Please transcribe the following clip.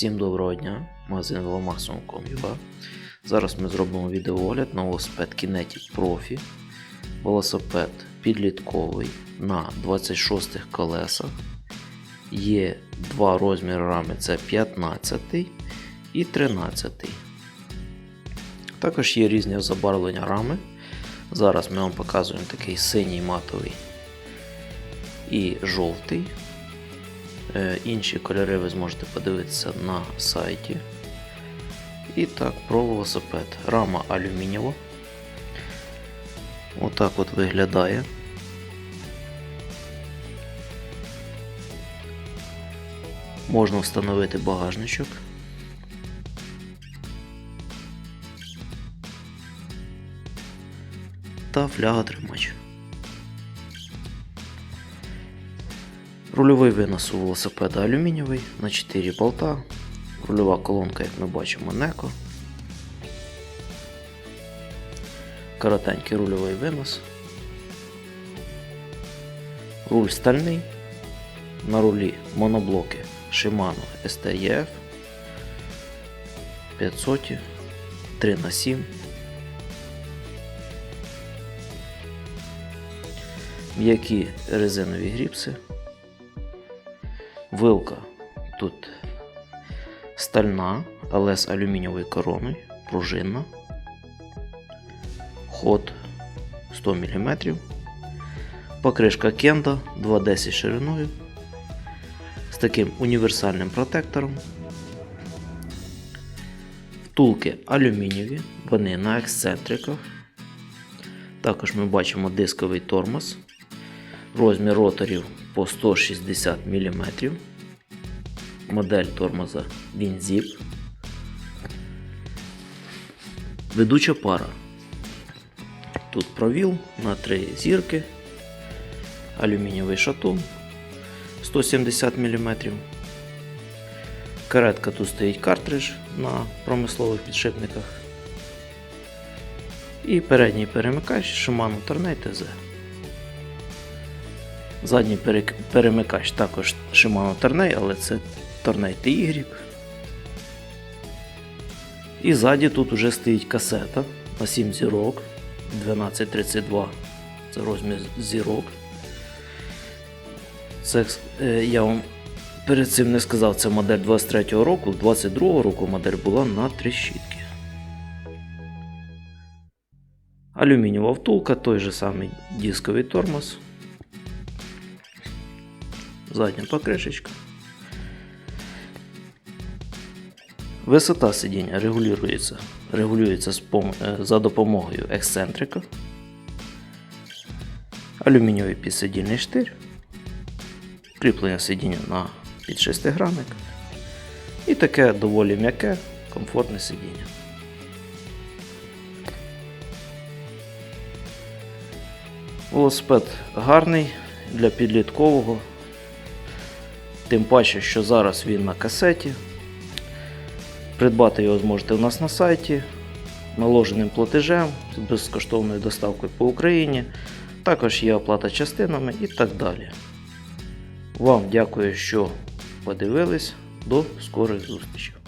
Всім доброго дня, магазин Веломаксимум.com.ua Зараз ми зробимо відеоогляд на велосипед Kinetic Profi. Велосипед підлітковий на 26 колесах. Є два розміри рами це 15 і 13. Також є різні забарвлення рами. Зараз ми вам показуємо такий синій матовий і жовтий. Е, Інші кольори ви зможете подивитися на сайті. І так, про велосипед. Рама алюмінієва. Отак от виглядає. Можна встановити багажничок. Та фляга тримач. Рульовий винос у велосипеда алюмінієвий на 4 болта. Рульова колонка, як ми бачимо, неко. Коротенький рульовий винос. Руль стальний. На рулі моноблоки Shimano STEF 500 3 на 7 М'які резинові гріпси. Вилка тут стальна, але з алюмінієвою короною, пружинна. Ход 100 мм. Покришка Кенда 2,10 шириною. З таким універсальним протектором. Втулки алюмінієві, вони на ексцентриках. Також ми бачимо дисковий тормоз. Розмір роторів по 160 мм. Модель тормоза WinZip. Ведуча пара. Тут провіл на 3 зірки. Алюмінієвий шатун 170 мм. Каретка тут стоїть картридж на промислових підшипниках. І передній перемикач Shimano Tornei TZ. Задній перемикач також Shimano Tornei, але це Tornei TY. І ззаді тут вже стоїть касета на 7 зірок 1232. Це розмір зірок. Це е, я вам перед цим не сказав, це модель 23-го року, 22-го року модель була на 3 щітки. Алюмінієва втулка, той же самий дисковий тормоз. Задня покришечка. Висота сидіння регулюється, регулюється е, за допомогою ексцентрика. Алюмінієвий підсидільний штир. Кріплення сидіння на підшестигранник. І таке доволі м'яке, комфортне сидіння. Велосипед гарний для підліткового. Тим паче, що зараз він на касеті. Придбати його зможете у нас на сайті наложеним платежем з безкоштовною доставкою по Україні. Також є оплата частинами і так далі. Вам дякую, що подивились. До скорих зустрічей!